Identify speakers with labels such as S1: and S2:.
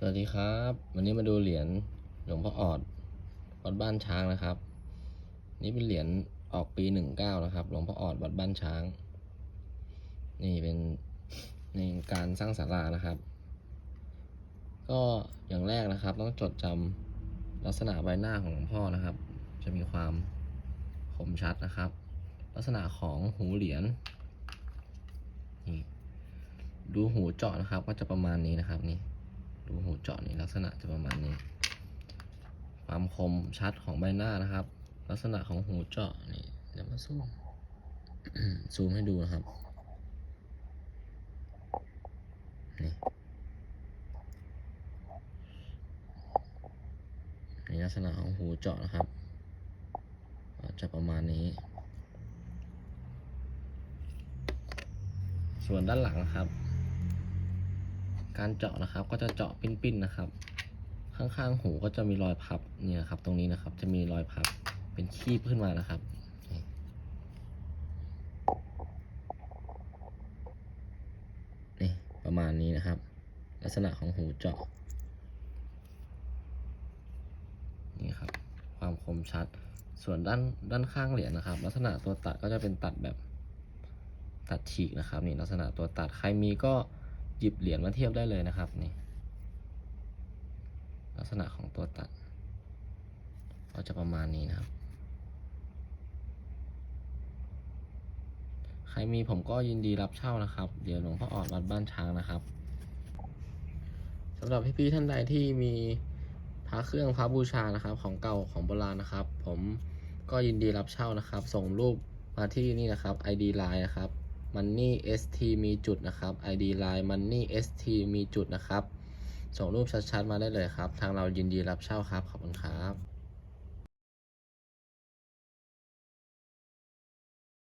S1: สวัสดีครับ วันนี้มาดูเหรียญหลวงพ่อออดวัดบ้านช้างนะครับ นี่เป็นเหรียญออกปีหนึ่งเก้านะครับ หลวงพ่อออดวัดบ้านช้าง นี่เป็นในการสร้างศาลานะครับ ก็อย่างแรกนะครับ ต้องจดจำลักษณะใบหน้าของหลวงพ่อนะครับ จะมีความคมชัดนะครับ ลักษณะของหูเหรียญนี่ดูหูเจาะนะครับ ก็จะประมาณนี้นะครับนี่ ดูหูเจาะนี่ลักษณะจะประมาณนี้ ความคมชัดของใบหน้านะครับ ลักษณะของหูเจาะนี่เดี๋ยวมาซูมซูมให้ดูนะครับนี่นี่ลักษณะของหูเจาะนะครับจะประมาณนี้ ส่วนด้านหลังนะครับ การเจาะนะครับ ก็จะเจาะปิ้นๆนะครับ ข้างๆหูก็จะมีรอยพับเนี่ยครับ ตรงนี้นะครับ จะมีรอยพับเป็นคีบขึ้นมานะครับนี่นี่ประมาณนี้นะครับ ลักษณะของหูเจาะนี่ครับ ความคมชัด ส่วนด้านด้านข้างเหรียญนะครับ ลักษณะตัวตัดก็จะเป็นตัดแบบตัดฉีกนะครับนี่ลักษณะตัวตัดใครมีก็ หยิบเหรียญมาเทียบได้เลยนะครับนี่ลักษณะของตัวตัด ก็จะประมาณนี้นะครับ ใครมีผมก็ยินดีรับเช่านะครับ เดี๋ยวหลวงพ่อออดวัดบ้านช้างนะครับสำหรับพี่ๆท่านใดที่มีพระเครื่องพระบูชานะครับ ของเก่าของโบราณนะครับ ผมก็ยินดีรับเช่านะครับ ส่งรูปมาที่นี่นะครับ ID Line นะครับ Money ST มีจุดนะครับ ID Line Money ST มีจุดนะครับ ส่งรูปชัดๆมาได้เลยครับ ทางเรายินดีรับเช่าครับ ขอบคุณครับ